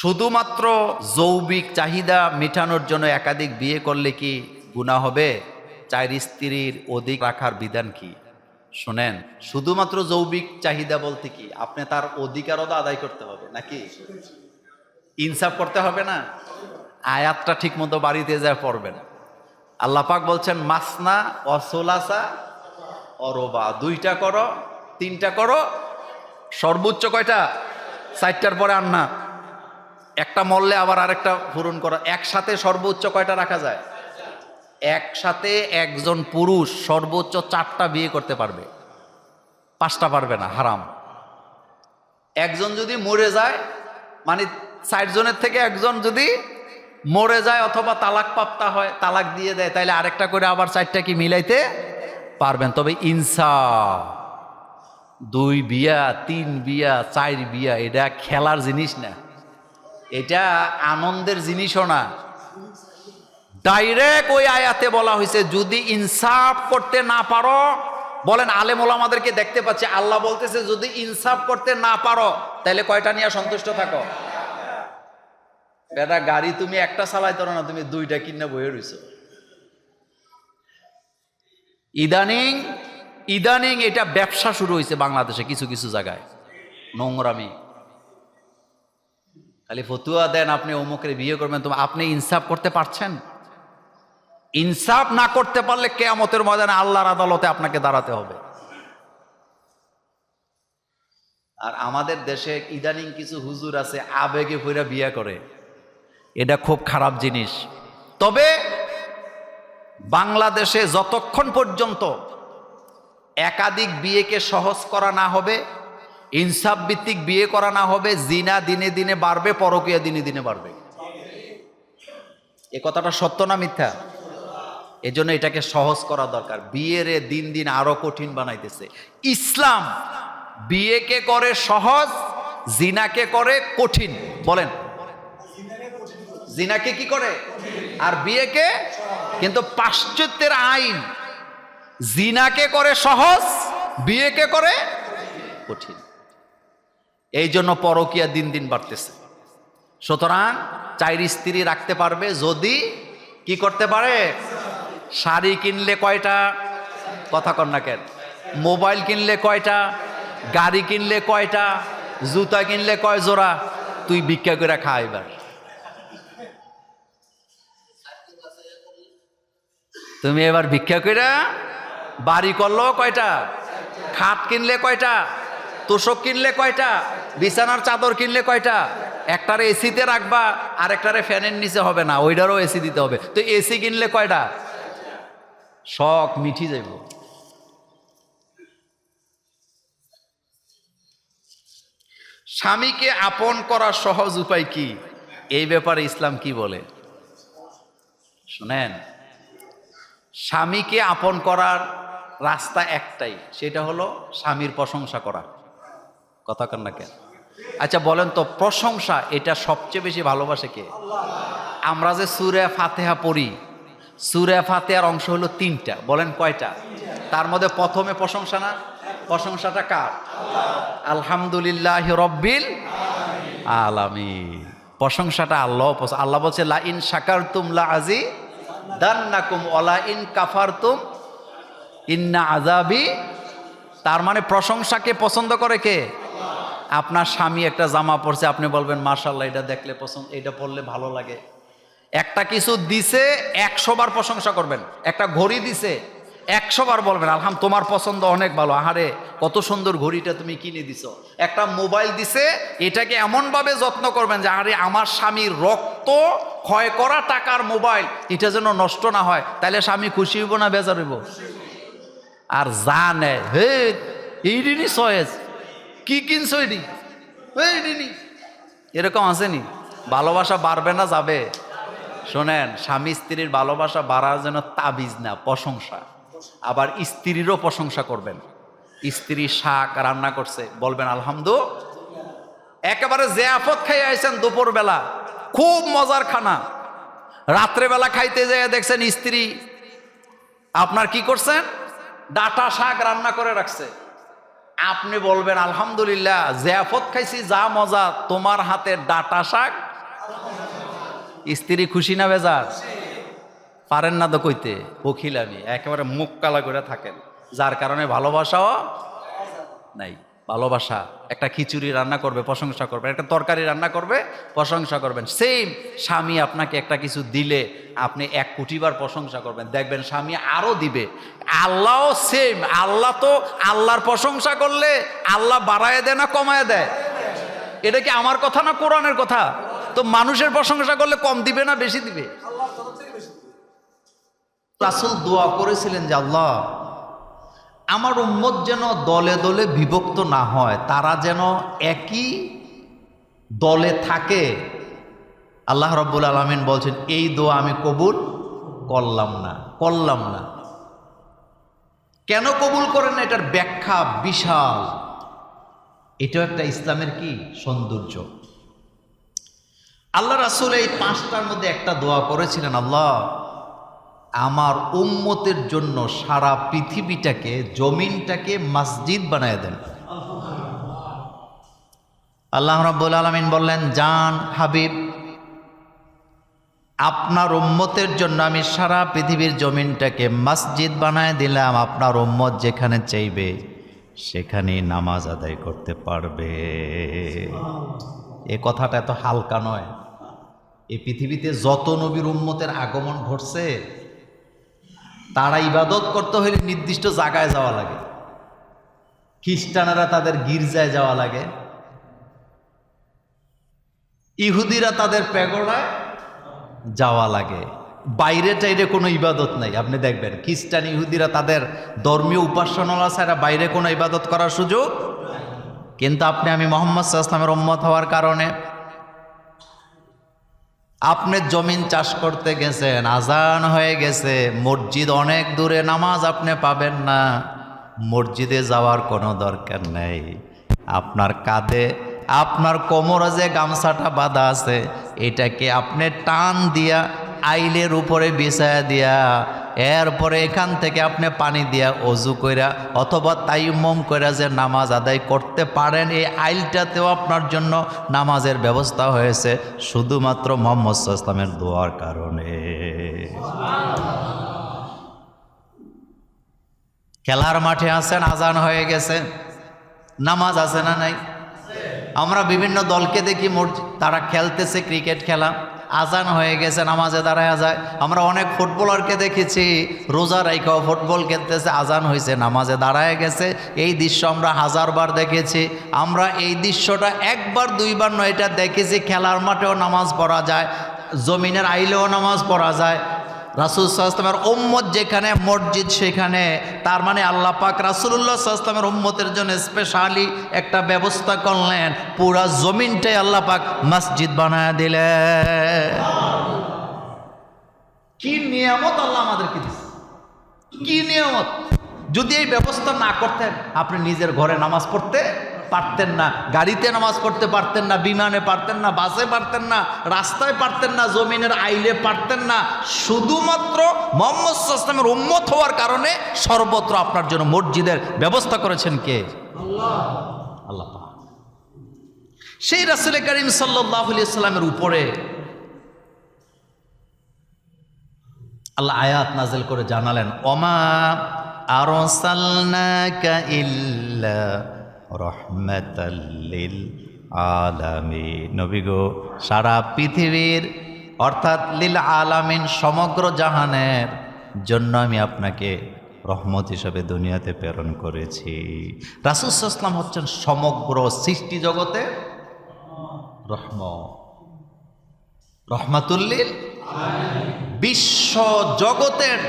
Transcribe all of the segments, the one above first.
শুধুমাত্র যৌবিক চাহিদা মেটানোর জন্য একাধিক বিয়ে করলে কি গুণা হবে? চার স্ত্রীর অধিক রাখার বিধান কি? শোনেন, শুধুমাত্র যৌবিক চাহিদা বলতে কি আপনি তার অধিকারও আদায় করতে হবে নাকি? ইনসাফ করতে হবে না? আয়াতটা ঠিক মতো বাড়িতে যায় পড়বেন আল্লাহ পাক বলছেন, মাসনা অসোলাসা অরবা দুইটা করো, তিনটা করো। সর্বোচ্চ কয়টা? চারটার পরে আর না। একটা মরলে আবার আরেকটা পূরণ করা। একসাথে সর্বোচ্চ কয়টা রাখা যায়? একসাথে একজন পুরুষ সর্বোচ্চ চারটা বিয়ে করতে পারবে। পাঁচটা পারবে না, হারাম। একজন যদি মরে যায় মানে ষাটজনের থেকে একজন যদি মরে যায় অথবা তালাক প্রাপ্তা হয়, তালাক দিয়ে দেয় তাহলে আরেকটা করে আবার চারটা কি মিলাইতে পারবেন? তবে ইনসা, দুই বিয়া, তিন বিয়া, চার বিয়া, এটা খেলার জিনিস না। এটা আনন্দের জিনিসও না। ডাইরেক্ট ওই আয়াতে বলা হয়েছে, যদি ইনসাফ করতে না পারো, বলেন আলেম ওলামাদেরকে দেখতে পাচ্ছি, আল্লাহ বলতেছে, যদি ইনসাফ করতে না পারো তাহলে কয়টা নিয়ে সন্তুষ্ট থাকো? বেটা, গাড়ি তুমি একটা চালাইতো না, তুমি দুইটা কিনে বয়ে রইছো। ইদানিং ইদানিং এটা ব্যবসা শুরু হয়েছে বাংলাদেশে কিছু কিছু জায়গায়, নোংরামি। খালি ফতুয়া দেন, আপনি অমুকের বিয়ে করবেন, তো আপনি ইনসাফ করতে পারছেন? ইনসাফ না করতে পারলে কেয়ামতের ময়দানে আল্লাহর আদালতে আপনাকে দাঁড়াতে হবে। আর আমাদের দেশে ইদানিং কিছু হুজুর আছে, আবেগে ফইরা বিয়ে করে। এটা খুব খারাপ জিনিস। তবে বাংলাদেশে যতক্ষণ পর্যন্ত একাধিক বিয়েকে সহজ করা না হবে ইনসাফ ভিত্তিক বিয়ে করা না হবে, জিনা দিনে দিনে বাড়বে, পরকীয়া দিনে দিনে বাড়বে। এ কথাটা সত্য না মিথ্যা? এজন্য এটাকে সহজ করা দরকার। বিয়ের দিন দিন আরও কঠিন বানাইতেছে। ইসলাম বিয়েকে করে সহজ জিনাকে করে কঠিন। বলেন। জিনাকে কি করে? আর বিয়েকে কিন্তু পাশ্চাত্যের আইন জিনাকে করে সহজ বিয়েকে করে কঠিন। এই জন্য পরকিয়া দিন দিন বাড়তেছে। সুতরাং চাইর স্ত্রী রাখতে পারবে যদি কি করতে পারে? শাড়ি কিনলে কয়টা? কথা কন না কেন। মোবাইল কিনলে কয়টা? গাড়ি কিনলে কয়টা? জুতা কিনলে কয় জোড়া? তুই ভিক্ষা করে খা এবার। তুমি এবার ভিক্ষা করে বাড়ি করল কয়টা? খাট কিনলে কয়টা? তোষক কিনলে কয়টা? বিছানার চাদর কিনলে কয়টা? একটারে এসিতে রাখবা আর একটারে ফ্যানের নিচে হবে না, ওইটারও এসি দিতে হবে। তো এসি কিনলে কয়টা? শখ, মিঠি যাইব। স্বামীকে আপন করার সহজ উপায় কি? এই ব্যাপারে ইসলাম কি বলে? শুনেন, স্বামীকে আপন করার রাস্তা একটাই, সেটা হলো স্বামীর প্রশংসা করা। কথা কান না কেন? আচ্ছা বলেন তো, প্রশংসা, এটা সবচেয়ে বেশি ভালোবাসে কে? আমরা যে সুরে ফাতেহা পড়ি, সুরে ফাতেহার অংশ হলো তিনটা, বলেন কয়টা? তার মধ্যে প্রথমে প্রশংসা না? প্রশংসাটা কার? আলহামদুলিল্লাহ রব্বিল আলামিন। প্রশংসাটা আল্লাহ আল্লাহ বলছে লা ইন শাকার তুমলা আজি দান দান্নাকুম ওলা ইন কাফারতুম ইন্না আজাবি তার মানে প্রশংসাকে পছন্দ করে কে? আপনার স্বামী একটা জামা পরছে, আপনি বলবেন মার্শাল্লাহ এটা দেখলে পছন্দ, এটা পরলে ভালো লাগে। একটা কিছু দিছে, একশো বার প্রশংসা করবেন। একটা ঘড়ি দিছে, একশো বার বলবেন, আলহাম, তোমার পছন্দ অনেক ভালো। আহারে, কত সুন্দর ঘড়িটা তুমি কিনে দিছো। একটা মোবাইল দিছে, এটাকে এমনভাবে যত্ন করবেন যে, আরে, আমার স্বামীর রক্ত ক্ষয় করা টাকার মোবাইল, এটা যেন নষ্ট না হয় তাহলে স্বামী খুশি হইব না বেজার হইব? আর যা নেয়, হে, এই রিনি সয়েজ। কি কিনছো এই রিনি এরকম আসেনি। ভালোবাসা বাড়বে না, যাবে। শোনেন, স্বামী স্ত্রীর ভালোবাসা বাড়ার জন্য তাবিজ না, প্রশংসা। আবার স্ত্রীরও প্রশংসা করবেন। স্ত্রী শাক রান্না করছে, বলবেন আলহামদু একেবারে জেয়াফত খাই আইছেন দুপুরবেলা। খুব মজার খানা। রাত্রেবেলা খাইতে যেয়ে দেখছেন স্ত্রী আপনার কি করছেন? ডাটা শাক রান্না করে রাখছে। আপনি বলবেন, আলহামদুলিল্লাহ, জিয়াফত খাইছি, যা মজা, তোমার হাতে ডাটা শাক। স্ত্রী খুশি না বেজার? পারেন না তো কইতে বকিল আমি। একেবারে মুখ কালা করে থাকেন, যার কারণে ভালোবাসাও নাই। ভালোবাসা একটা খিচুড়ি রান্না করবে প্রশংসা করবে একটা তরকারি রান্না করবে প্রশংসা করবেন। সেম স্বামী আপনাকে একটা কিছু দিলে আপনি এক কোটিবার প্রশংসা করবেন। দেখবেন স্বামী আরও দিবে। আল্লাহও সেম আল্লাহ তো আল্লাহর প্রশংসা করলে আল্লাহ বাড়ায় দেয় না কমায় দেয়? এটা কি আমার কথা না কোরআনের কথা? তো মানুষের প্রশংসা করলে কম দিবে না বেশি দিবে। রাসুল দোয়া করেছিলেন যে আল্লাহ আমার উম্মত যেন দলে দলে বিভক্ত না হয়, তারা যেন একই দলে থাকে। আল্লাহ রব্বুল আলমিন বলছেন, এই দোয়া আমি কবুল করলাম না করলাম না। কেন কবুল করেন না? এটার ব্যাখ্যা বিশাল। এটাও একটা ইসলামের কি? সৌন্দর্য। আল্লাহ রাসুল এই পাঁচটার মধ্যে একটা দোয়া করেছিলেন, আল্লাহ আমার উম্মতের জন্য সারা পৃথিবীটাকে, জমিনটাকে মসজিদ বানায় দেন। আল্লাহ রাব্বুল আলমিন বললেন, জান, হাবিব, আপনার উম্মতের জন্য আমি সারা পৃথিবীর জমিনটাকে মসজিদ বানায় দিলাম। আপনার উম্মত যেখানে চাইবে সেখানে নামাজ আদায় করতে পারবে। এ কথাটা এত হালকা নয়। এই পৃথিবীতে যত নবীর উম্মতের আগমন ঘটছে তারা ইবাদত করতে হলে নির্দিষ্ট জায়গায় যাওয়া লাগে। খ্রিস্টানেরা তাদের গির্জায় যাওয়া লাগে। ইহুদিরা তাদের প্যাগোড়ায় যাওয়া লাগে। বাইরে টাইরে কোনো ইবাদত নাই, আপনি দেখবেন। খ্রিস্টান ইহুদিরা তাদের ধর্মীয় উপাসনালা ছাড়া বাইরে কোনো ইবাদত করার সুযোগ কিন্তু আপনি, আমি মোহাম্মদ সাল্লামের উম্মত হওয়ার কারণে আপনি জমিন চাষ করতে গেছেন, আজান হয়ে গেছে, মসজিদ অনেক দূরে, নামাজ আপনি পাবেন না। মসজিদে যাওয়ার কোনো দরকার নেই। আপনার কাঁধে, আপনার কোমরে যে গামছাটা বাঁধা আছে, এটাকে আপনি টান দিয়া, আইলের উপরে বিছায় দিয়া এরপরে এখান থেকে আপনি পানি দিয়া অজু কইরা অথবা তাইমম কইরা যে নামাজ আদায় করতে পারেন, এই আইলটাতেও আপনার জন্য নামাজের ব্যবস্থা হয়েছে, শুধুমাত্র মোহাম্মদ ইসলামের দোয়ার কারণে। খেলার মাঠে আছেন, আজান হয়ে গেছে। নামাজ আছে না নাই? আমরা বিভিন্ন দলকে দেখি তারা খেলতেছে, ক্রিকেট খেলা। আজান হয়ে গেছে, নামাজে দাঁড়ায় যায়। আমরা অনেক ফুটবলারকে দেখেছি, রোজা রাইখাও ফুটবল খেলতেছে, আজান হয়েছে নামাজে দাঁড়ায় গেছে। এই দৃশ্য আমরা হাজারবার দেখেছি। আমরা এই দৃশ্যটা একবার, দুইবার নয়, এটা দেখেছি, খেলার মাঠেও নামাজ পড়া যায়, জমিনের আইলেও নামাজ পড়া যায়। রাসুল সাল্লামের উম্মত যেখানে, মসজিদ সেখানে। তার মানে আল্লাহ পাক রাসুল্লাহ সাল্লামের উম্মতের জন্য স্পেশালি একটা ব্যবস্থা করলেন। পুরা জমিনটাই আল্লাহ পাক মসজিদ বানায় দিলেন। কি নিয়ামত আল্লাহ আমাদেরকে দিচ্ছে কি নিয়ামত? যদি এই ব্যবস্থা না করতেন, আপনি নিজের ঘরে নামাজ পড়তে পারতেন না গাড়িতে নামাজ পড়তে পারতেন না বিমানে পারতেন না বাসে পারতেন না রাস্তায় পারতেন না জমিনের আইলে পারতেন না শুধুমাত্র মোহাম্মদ ইসলামের উম্মত হওয়ার কারণে সর্বত্র আপনার জন্য মসজিদের ব্যবস্থা করেছেন কে? আল্লাহ। সেই রাসুল করিম সাল্লাহ সাল্লামের উপরে আল্লাহ আয়াত নাজেল করে জানালেন অমা আরসালনাকা ইল্লা রহমাতাল্লিল আলামী নবী গো, সারা পৃথিবীর, অর্থাৎ লিল আলামিন সমগ্র জাহানের জন্য আমি আপনাকে রহমত হিসাবে দুনিয়াতে প্রেরণ করেছি। রাসুসাল্লাম হচ্ছেন সমগ্র সৃষ্টি জগতে রহম রহমাতুল্লিল বিশ্ব জগতের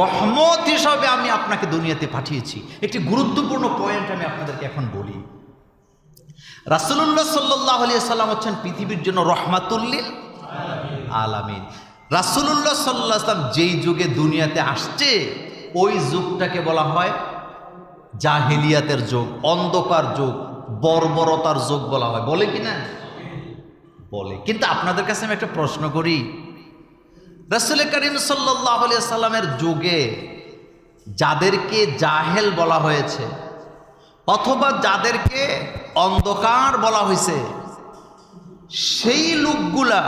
রহমত হিসাবে আমি আপনাকে দুনিয়াতে পাঠিয়েছি। একটি গুরুত্বপূর্ণ পয়েন্ট আমি আপনাদেরকে এখন বলি। রাসুল্লাহ সাল্লাহ আলিয়া সাল্লাম হচ্ছেন পৃথিবীর জন্য রহমাতুল্লিল আলামিন। রাসুল্লাহ সাল্লাহ আসলাম যেই যুগে দুনিয়াতে আসছে, ওই যুগটাকে বলা হয় জাহিলিয়াতের যুগ, অন্ধকার যুগ, বর্বরতার যুগ বলা হয়। বলে কি না বলে। কিন্তু আপনাদের কাছে আমি একটা প্রশ্ন করি রসুল করিম সাল্লামের যুগে যাদেরকে জাহেল বলা হয়েছে অথবা যাদেরকে অন্ধকার বলা হয়েছে, সেই লোকগুলা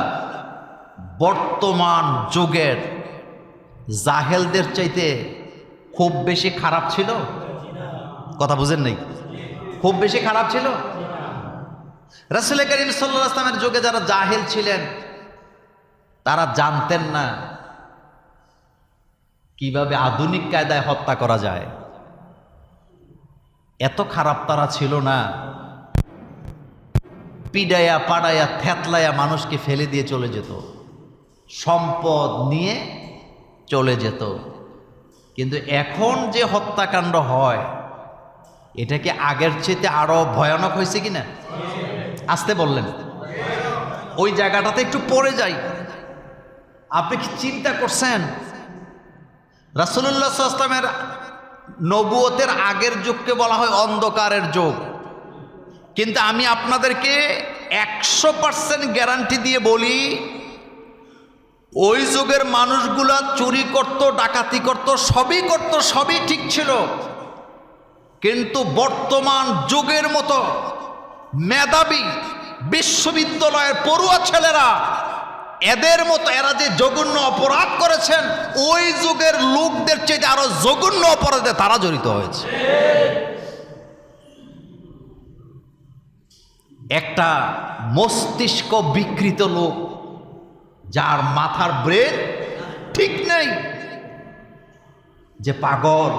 বর্তমান যুগের জাহেলদের চাইতে খুব বেশি খারাপ ছিল? কথা বুঝেন নাই? খুব বেশি খারাপ ছিল? রাসুল করিম সাল্লাহ আসলামের যুগে যারা জাহেল ছিলেন তারা জানতেন না কীভাবে আধুনিক কায়দায় হত্যা করা যায়। এত খারাপ তারা ছিল না। পিডায়া, পাড়ায়া থ্যাতলায়া মানুষকে ফেলে দিয়ে চলে যেত। সম্পদ নিয়ে চলে যেত। কিন্তু এখন যে হত্যাকাণ্ড হয়, এটা কি আগের চেয়ে আরও ভয়ানক হয়েছে কিনা? আসতে বললেন। ওই জায়গাটাতে একটু পড়ে যাই। আপনি কি চিন্তা করছেন? রাসুল্লাহ আসলামের নবুয়তের আগের যুগকে বলা হয় অন্ধকারের যুগ। কিন্তু আমি আপনাদেরকে একশো পার্সেন্ট গ্যারান্টি দিয়ে বলি, ওই যুগের মানুষগুলা চুরি করত, ডাকাতি করত, সবই করত, সবই ঠিক ছিল। কিন্তু বর্তমান যুগের মতো মেধাবী বিশ্ববিদ্যালয়ের পড়ুয়া ছেলেরা এদের মতো এরা যে জঘন্য অপরাধ করেছেন, ওই যুগের লোকদের চেয়ে আরও জঘন্য অপরাধে তারা জড়িত হয়েছে। একটা মস্তিষ্ক বিকৃত লোক, যার মাথার ব্রেন ঠিক নেই, যে পাগল,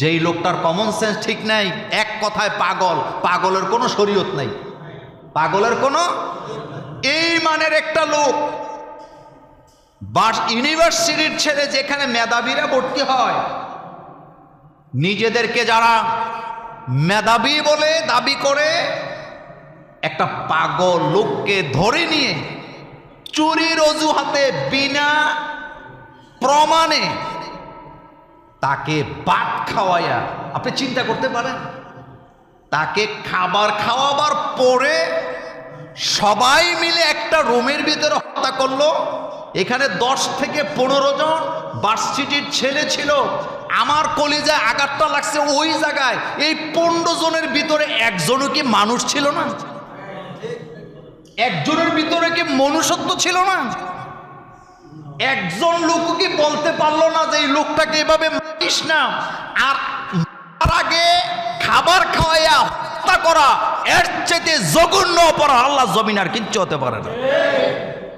যেই লোকটার কমন সেন্স ঠিক নেই, এক কথায় পাগল, পাগলের কোনো শরীয়ত নেই। পাগলের কোনো এই মানের একটা লোক। ইউনিভার্সিটির ছেলে যেখানে মেধাবীরা ভর্তি হয়, নিজেদেরকে যারা মেধাবী বলে দাবি করে, একটা পাগল লোককে ধরে নিয়ে চুরির অজুহাতে বিনা প্রমাণে তাকে বাট খাওয়াইয়া, আপনি চিন্তা করতে পারেন, তাকে খাবার খাওয়াবার পরে সবাই মিলে একটা রুমের ভিতরে হত্যা করল। এখানে দশ থেকে পনেরো জন ভার্সিটির ছেলে ছিল। আমার কলিজায় আঘাতটা লাগছে ওই জায়গায়। এই পনেরো জনের ভিতরে একজনও কি মানুষ ছিল না? একজনের ভিতরে কি মনুষ্যত্ব ছিল না? একজন লোক কি বলতে পারল না যে এই লোকটাকে এভাবে মারিস না? আর আগে খাবার খাওয়াইয়া হত্যা করা এর চেয়ে জঘন্য অপরাধ আল্লাহ জমিন আর কিচ্ছু হতে পারে না।